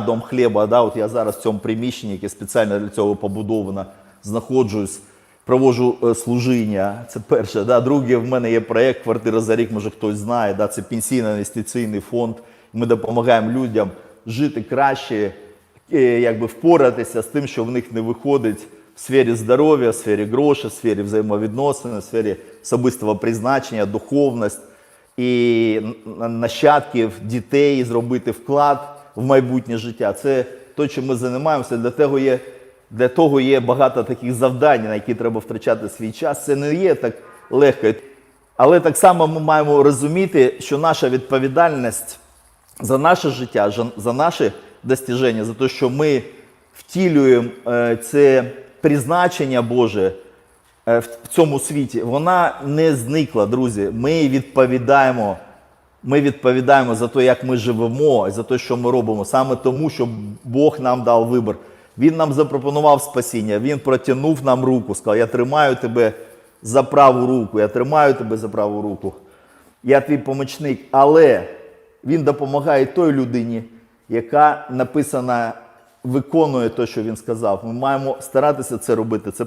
дом хліба. Да, от я зараз в цьому приміщенні, яке спеціально для цього побудовано, знаходжусь, проводжу е, служіння. Це перше. Да. Друге, в мене є проєкт Квартира за рік, може хтось знає. Да, це пенсійно-інвестиційний фонд. Ми допомагаємо людям жити краще, е, якби впоратися з тим, що в них не виходить в сфері здоров'я, в сфері грошей, в сфері взаємовідносин, в сфері особистого призначення, духовність і нащадків, дітей, зробити вклад в майбутнє життя. Це те, чим ми займаємося. Для того є, для того є багато таких завдань, на які треба втрачати свій час. Це не є так легко. Але так само ми маємо розуміти, що наша відповідальність за наше життя, за наші достіження, за те, що ми втілюємо е, це призначення Боже е, в в цьому світі, вона не зникла, друзі. Ми відповідаємо. Ми відповідаємо за те, як ми живемо, і за те, що ми робимо, саме тому, що Бог нам дав вибір. Він нам запропонував спасіння, Він протягнув нам руку, сказав: Я тримаю тебе за праву руку, я тримаю тебе за праву руку. Я твій помічник. Але він допомагає той людині, яка написана, виконує те, що він сказав. Ми маємо старатися це робити. Це